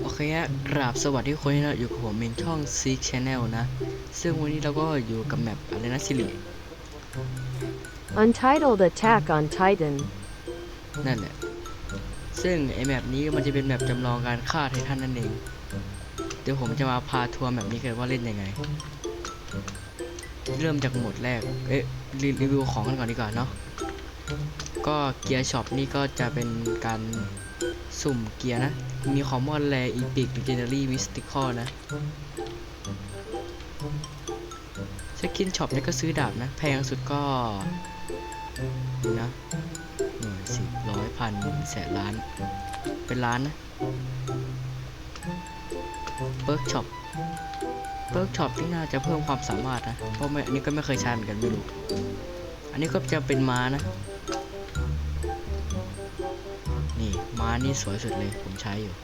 โอเคฮะกราบสวัสดีทุกคนนะอยู่กับผมเมนช่อง Seek Channel นะ ซึ่งวันนี้เราก็อยู่กับแมปอะไรนะสิริ Untitled Attack on Titan. นั่นแหละ ซึ่งไอแมปนี้มันจะเป็นแมปจำลองการฆ่าไททันนั่นเอง เดี๋ยวผมจะมาพาทัวร์แมปนี้กันว่าเล่นยังไง เริ่มจากโหมดแรก เอ๊ะรีรีวิวของกันก่อนดีกว่าเนาะ ก็เกียร์ช็อปนี่ก็จะเป็นการ สุ่มเกียร์นะ มีคอมมอนแรอีพิก l ีเจเนอรี่มิสติคอลนะสกินช็อปเนี่ยก็ซื้อดาบนะ แพงสุดก็นี่นะหน่วยสิบร้อยพันแสนล้าน เป็นล้านนะเบิร์กช็อปเบิร์กช็อปที่น่าจะเพิ่มความสามารถนะ เพราะไม่อันนี้ก็ไม่เคยใช้เหมือนกันไม่รู้ อันนี้ก็จะเป็นม้านะ นี่ม้านี่สวยสุดเลยผมใช้อยู่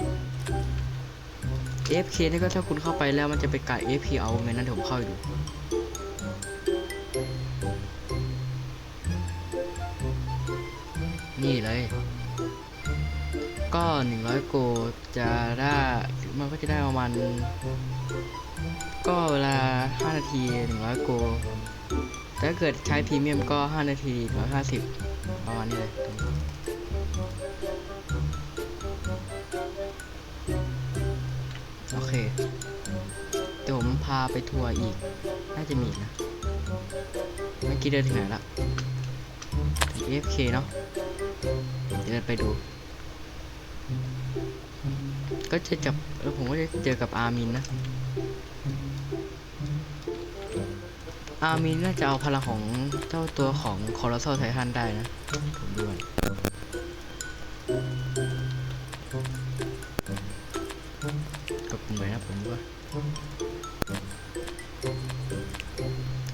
AFK นี่ก็ถ้าคุณเข้าไปแล้วมันจะเป็นการ AFK เอาไงนั้นเดี๋ยวผมเข้าไปดูนี่เลย ก็ 100 โกจะได้มันก็จะได้ประมาณ ก็เวลา 5 นาที 100 โกแต่ถ้าเกิดใช้พรีเมียมก็ 5 นาที 150 ประมาณนี้เลย เคเดี๋ยวผมพาไปทัวร์อีก น่าจะมีนะ เมื่อกี้เดินถึงไหนละถึง AFK เนาะเดินไปดู ก็จะจับแล้วผมก็จะเจอกับอาร์มินนะ อาร์มินน่าจะเอาพลังของเจ้าตัวของคอร์ s ซไททันได้นะผมดูก่อ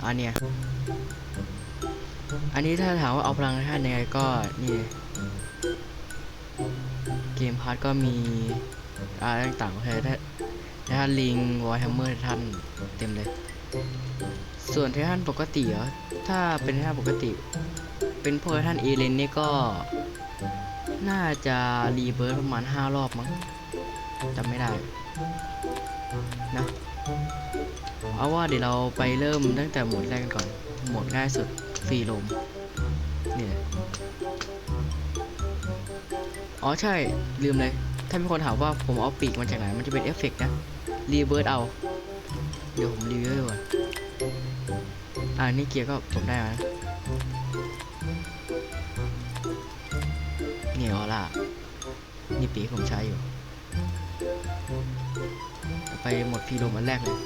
อันเนี้ยอันนี้ถ้าถามว่าเอาพลังไททันยังไงก็นี่เกมพาร์ทก็มีอะไรต่างๆของไททันไททันลิงวอลแฮมเมอร์ททันเต็มเลย ส่วนททันปกติเหรอถ้าเป็นททันปกติ เป็นพวกททันเอเลนนี่ก็ น่าจะรีเบิร์ประมาณ 5 รอบมั้งจำไม่ได้นะ เอาว่าเดี๋ยวเราไปเริ่มตั้งแต่โหมดแรกกันก่อน โหมดง่ายสุดฟรีโลมนี่แหละอ๋อใช่ลืมเลย ถ้ามีคนถามว่าผมเอาปีกมาจากไหน มันจะเป็นเอฟเฟกต์นะ รีเบิร์ดเอา เดี๋ยวผมรีเวิวให้ก่อนอ่านี่เกียร์ก็ผมได้มานะเนี่ยออล่านี่ปีกผมใช้อยู่ ไปหมดฟีโลมอันแรกเลย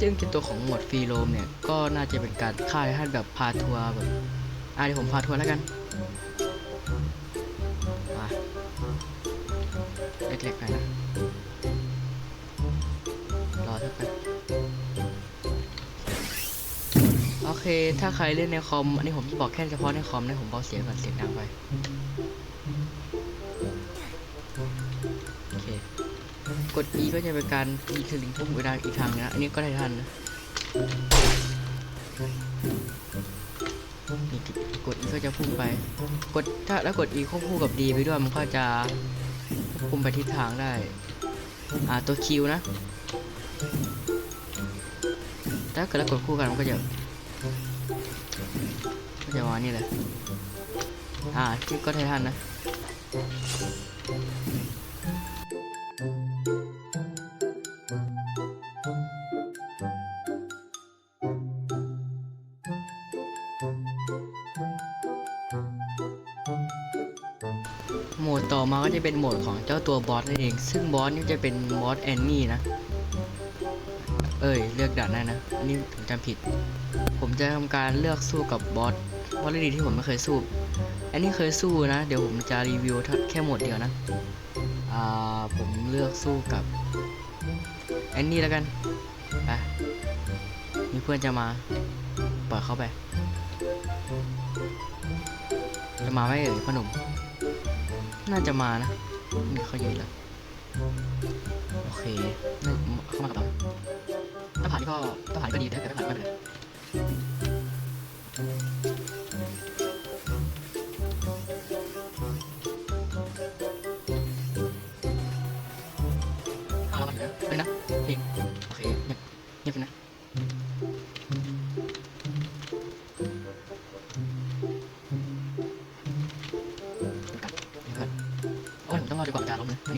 ซึ่งเป็นตัวของหมวดฟรีโรมเนี่ย ก็น่าจะเป็นการฆ่าท่านแบบพาทัวร์แบบอะเดี๋ยวผมพาทัวร์แล้วกันมาเล็กๆหน่อยนะ รอสักแป๊บโอเค ถ้าใครเล่นในคอม อันนี้ผมจะบอกแค่เฉพาะในคอมนะ ผมเบาเสียงก่อนเสียงดังไป ด E ก็จะเป็นการ E คือลิงก์พุ่งไปได้อีกทางนะ อันนี้ก็ได้ทันนะนี่กด E ก็จะพุ่งไป กดถ้าแล้วกด E ควบคู่กับ D ไปด้วยมันก็จะควบคุมไปทิศทางได้ อ่าตัว Q นะ ถ้าเกิดแล้วกดคู่กันมันก็จะก็จะมานี่เลย อ่าที่ก็ไททันนะ มดต่อมาก็จะเป็นโหมดของเจ้าตัวบอสนั่นเอง ซึ่งบอสนี่จะเป็นบอสแอนนี่นะ เอ้ยเลือกด่านได้นะ อันนี้ผมจำผิด ผมจะทำการเลือกสู้กับบอสบอสดีที่ผมไม่เคยสู้ อันนี้เคยสู้นะ เดี๋ยวผมจะรีวิวแค่โหมดเดียวนะ อ่าผมเลือกสู้กับแอนนี่แล้วกัน ไป มีเพื่อนจะมา เปล่อยเข้าไป จะมาไหมเอ่ยพ่อหนุ่ม น่าจะมานะมีเขายืนแล้วโอเคเข้ามากับเราถ้าผ่านก็ถ้าผ่านก็ดีแต่ถ้าไม่ผ่านก็ไม่เป็นไร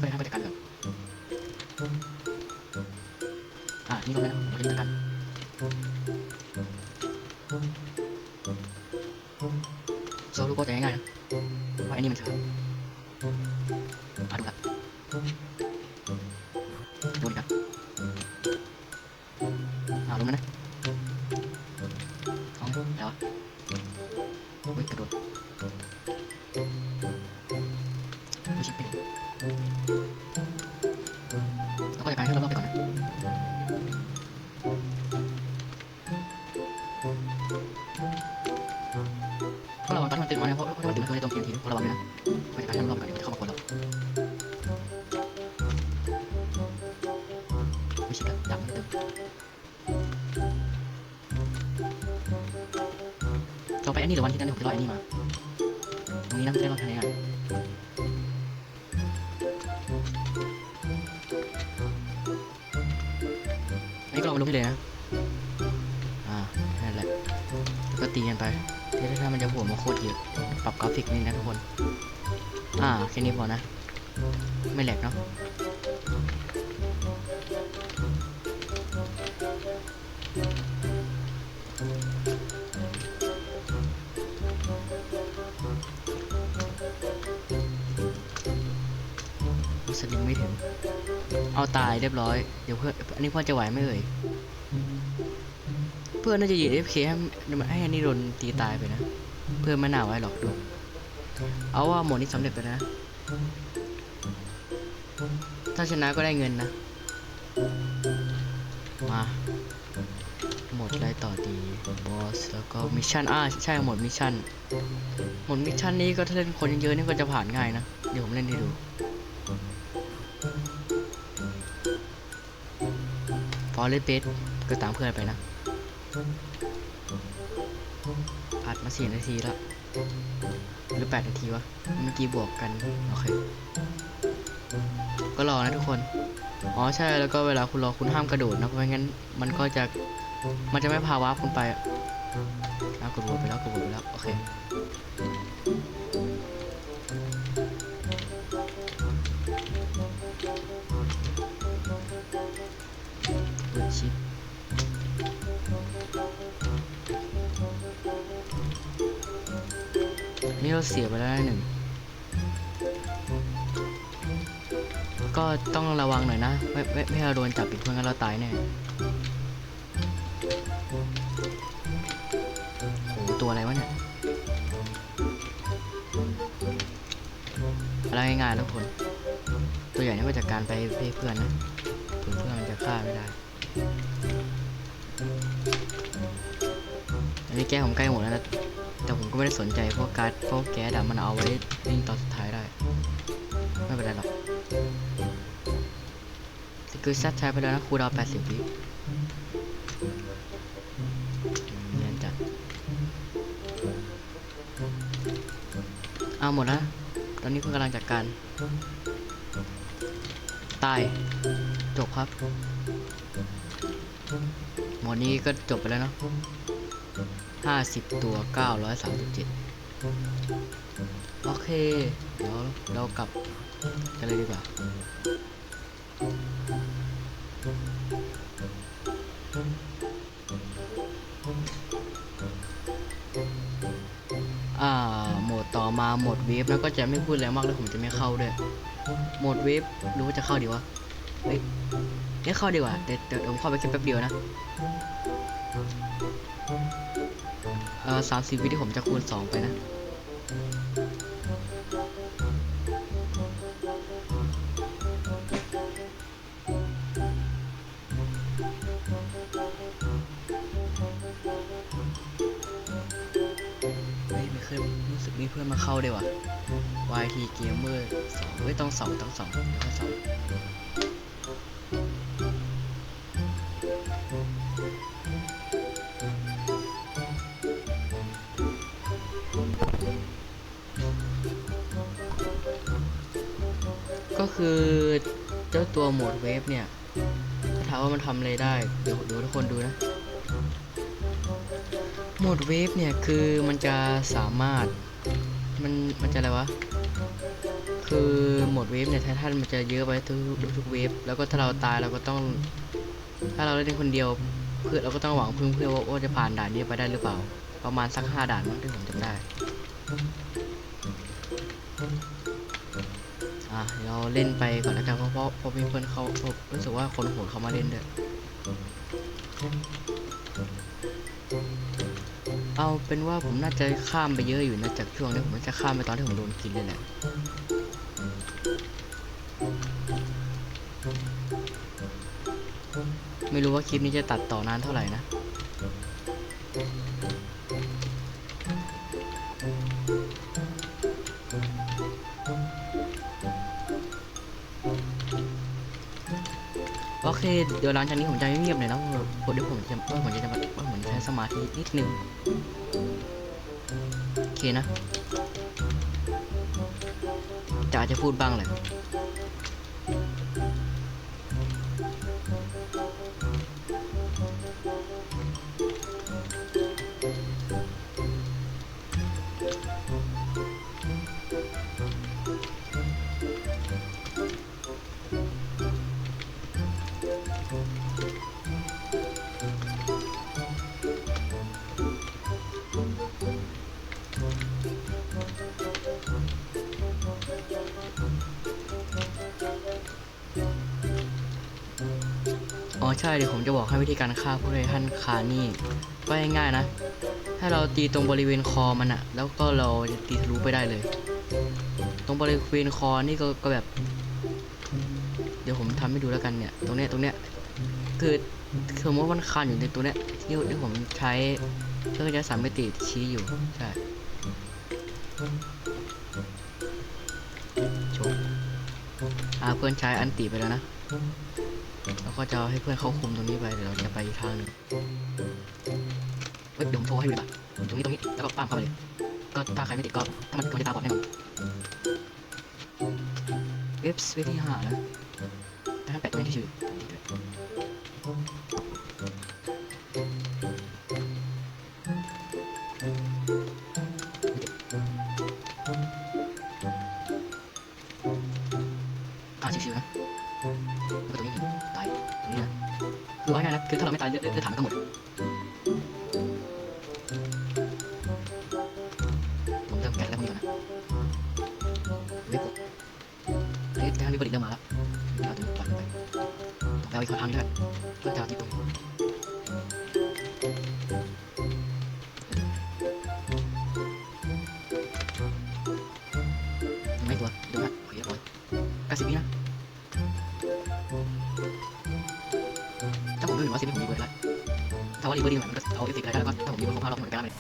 ี่ไปห้าไปจัดการเลยอ่านี่ก็ไม่ได้ ก็ระวังตอนที่มันตื่นมาเพราะเพราะว่าตื่นมาตัวในตรงทีมทีก็ระวังนะไม่จะการให้รอบๆก่อนเดี๋ยวมันจะเข้ามาคนเราไม่ชิบแล้วดับมันตึงต่อไปอันนี้เดี๋ยววันที่นั้นเดี๋ยวผมจะรออันนี้มา นี่นะทุกคน อ่าแค่นี้พอนะ ไม่แหลกเนาะสลิงไม่ถึง เอาตายเรียบร้อย เดี๋ยวเพื่อน อันนี้เพื่อนจะไหวไหมเอ่ย เพื่อนน่าจะยืน FK ให้ให้อันนี้โดนตีตายไปนะ เพื่อนไม่น่าไว้หรอกดู เอาว่าหมดนี้สำเร็จไปนะ ถ้าชนะก็ได้เงินนะ มา หมดอะไรต่อดีบอสแล้วก็มิชชั่นอ่าใช่หมดมิชชั่น หมดมิชชั่นนี้ก็ถ้าเล่นคนเยอะๆนี่ก็จะผ่านง่ายนะ เดี๋ยวผมเล่นให้ดูฟอร์เรสเบสก็ตามเพื่อนไปนะพัดมาสี่นาทีแล้ว รือแปดนาทีวะ เมื่อกี้บวกกัน โอเค ก็รอนะทุกคน อ๋อใช่แล้วก็เวลาคุณรอคุณห้ามกระโดดนะ เพราะไม่งั้นมันก็จะ มันจะไม่พาวาร์ปคุณไปอะอะกดโหวตไปแล้วกดโหวตไปแล้ว โอเค เราเสียไปแล้วหนึ่ง ก็ต้องระวังหน่อยนะ ไม่ไม่ไม่ให้เราโดนจับปิดเพื่อนกันเราตายแน่โอ้โหตัวอะไรวะเนี่ยอะไรง่ายๆทุกคน ตัวใหญ่นี่ก็จัดการไปเพื่อนนะเผื่อเพื่อนมันจะฆ่าไม่ได้อันนี้แก้ผมใกล้หมดแล้วนะ แต่ผมก็ไม่ได้สนใจเพราะการ์ดเพราะแก๊สอะมันเอาไว้ยิงตอนสุดท้ายได้ ไม่เป็นไรหรอกสกิลแซดใช้ไปแล้วนะคูดาว80วิเนียนจัดเอาหมดแล้วตอนนี้เพื่อนกำลังจัดการ ตาย จบครับ หมดนี้ก็จบไปแล้วเนาะ ห้าสิบตัวเก้าร้อยสามสิบเจ็ดโอเค เดี๋ยวเรากลับกันเลยดีกว่าอ่าโหมดต่อมาโหมดเวฟแล้วก็จะไม่พูดอะไรมากแล้วผมจะไม่เข้าด้วยโหมดเวฟรู้ว่าจะเข้าดีวะเฮ้ยไม่เข้าดีกว่าเดี๋ยวเดี๋ยวผมเข้าไปแค่แป๊บเดียวนะ อ่อสามสิบวิที่ผมจะคูณสองไปนะเฮ้ยไม่เคยรู้สึกมีเพื่อนมาเข้าเลยวะ YT Gamer สองเฮ้ยต้องสองต้องสองเดี๋ยวค่อยสอง คือเจ้าตัวโหมดเวฟเนี่ยถ้าถามว่ามันทำอะไรได้ เดี๋ยวดี๋ยวทุกคนดูนะ โหมดเวฟเนี่ยคือมันจะสามารถ มันมันจะอะไรวะ คือโหมดเวฟเนี่ยไททันมันจะเยอะไปทุกทุกเวฟแล้วก็ถ้าเราตายเราก็ต้อง ถ้าเราเล่นคนเดียวเพื่อเราก็ต้องหวังพึ่งเพื่อว่าว่าจะผ่านด่านนี้ไปได้หรือเปล่า ประมาณสักห้าด่านมั้งที่ผมจำได้ อะเราเล่นไปก่อนแล้วกันเพราะเพราะเพราะมีเพื่อนเขารู้สึกว่าคนโหดเขามาเล่นด้วยเอาเป็นว่าผมน่าจะข้ามไปเยอะอยู่นะจากช่วงนี้ผมน่าจะข้ามไปตอนที่ผมโดนกินเลยแหละไม่รู้ว่าคลิปนี้จะตัดต่อนานเท่าไหร่นะ เคเดี๋ยวหลังจากนี้ผมจะเงียบๆหน่อยนะเพราะเดี๋ยวผมจะว่าผมจะว่าผมจะใช้สมาธินิดนึงโอเคนะจะอาจจะพูดบ้างแหละ ใช่เดี๋ยวผมจะบอกให้วิธีการฆ่าผู้ใดท่านคานี่ก็ง่ายๆนะถ้าเราตีตรงบริเวณคอมันอะแล้วก็เราจะตีทะลุไปได้เลย ตรงบริเวณคอนี่ก็ก็แบบ เดี๋ยวผมทำให้ดูแล้วกันเนี่ย ตรงเนี้ยตรงเนี้ยคือสมมติว่ามันคานอยู่ในตัวเนี้ยที่ที่ผมใช้เครื่องใช้สามมิติชี้อยู่ใช่จบอาเพื่อนใช้อันติไปแล้วนะ ก็จะให้เพื่อนเขาคุมตรงนี้ไปเดี๋ยวเราจะไปอีกทางหนึงเฮ้ยเดี๋ยวผมโทรให้ดูดีกว่าตรงนี้ตรงนี้แล้วก็ปั้มเข้าไปเลยก็ถ้าใครไม่ติดก็ถ้ามันมันจะตาบอดแน่นอนเว็บเว็บที่ห้าแล้วแต่ถ้าแปะตรงนี้ที่ชื่อ เฮ้ทางนี้บริเริ่มมาแล้วเอาตัวนี้ปล่อยลงไปต่อไปเอาอีกทางนี้ด้วยเพื่อจะเอาที่ตรงนี้ยังไม่ตัวดี๋ยวนะขอเยอะร้อยเก้าสิบวินะถ้าผมดูอยู่ว่าสิบวิผมมีเบอร์แล้วถ้าว่ารีเบอร์ดีหน่อยมันก็เอาเอฟเฟกต์อะไรได้แล้วก็ถ้าผมมีเบอร์ครบห้ารอบมันก็ได้เลย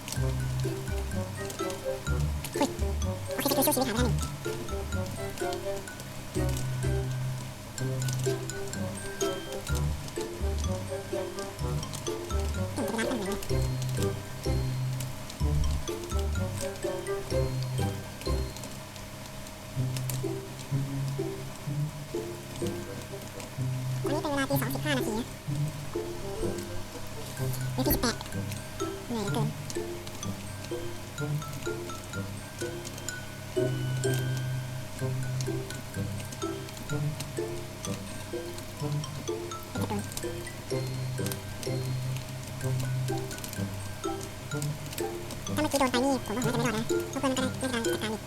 ผมว่าผมน่าจะไม่รอดนะเพราะเพื่อนมันก็ได้น่าจะจัดการอีก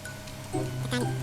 จัดการอีก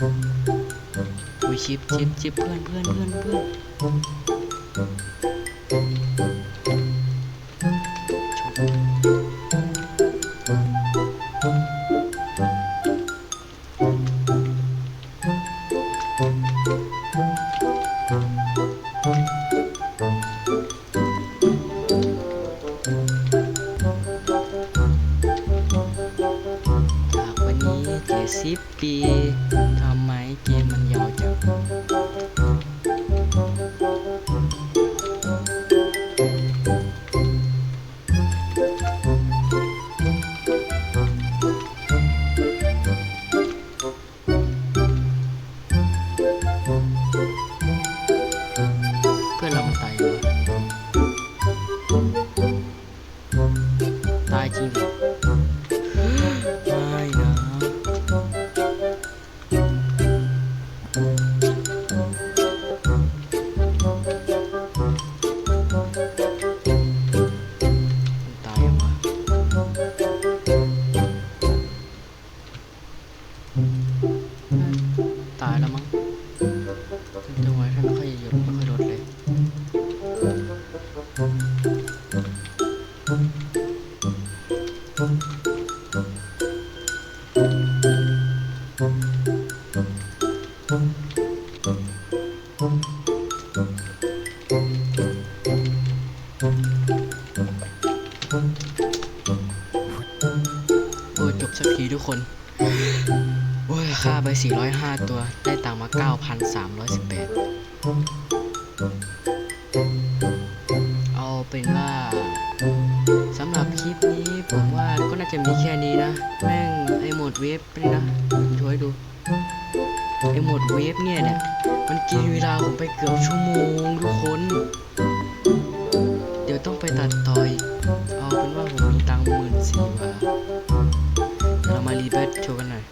อุ้ยชิปชิปชิปเพื่อนเพื่อนเพื่อนเพื่อน 9,318 เอาเป็นว่าสำหรับคลิปนี้ผมว่าก็น่าจะมีแค่นี้นะ แม่งไอโหมดเวฟนี่นะช่วยดูไอโหมดเวฟเนี่ยเนี่ย มันกินเวลาผมไปเกือบชั่วโมงทุกคน เดี๋ยวต้องไปตัดต่ออีกเอาเป็นว่าผมมีตังค์หมื่นสี่ว่ะเรามารีเบทโชว์กันหน่อย